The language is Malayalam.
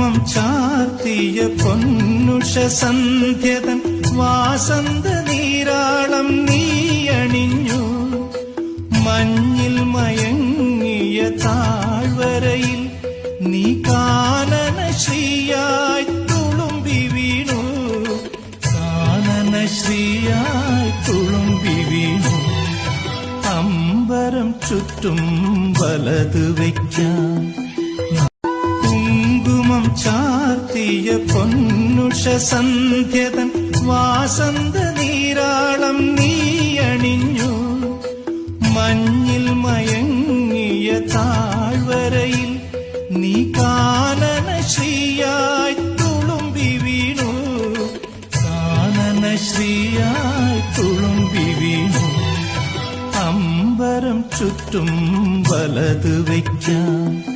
കുങ്കുമം ചാർത്തിയ പൊന്നുഷ സന്ധ്യതൻ വാസന്ത നീരാളം നീയണിഞ്ഞു. മഞ്ഞിൽ മയങ്ങിയ താഴ്വരയിൽ നീ കാനന ശ്രീയായി തുളുമ്പി വീണു. കാനന ശ്രീയായി തുളുമ്പി വീണു. അമ്പരം ചുറ്റും വലത് വയ്ക്കാം. ചാർത്തിയ പൊന്നുഷ സന്ധ്യതൻ വാസന്ത നീരാളം നീയണിഞ്ഞു. മഞ്ഞിൽ മയങ്ങിയ താഴ്വരയിൽ നീ കാനന ശ്രീയായി തുളുമ്പി വീണു. കാനന ശ്രീയായി തുളുമ്പി വീണു. അമ്പരം ചുറ്റും വലത് വയ്ക്കാം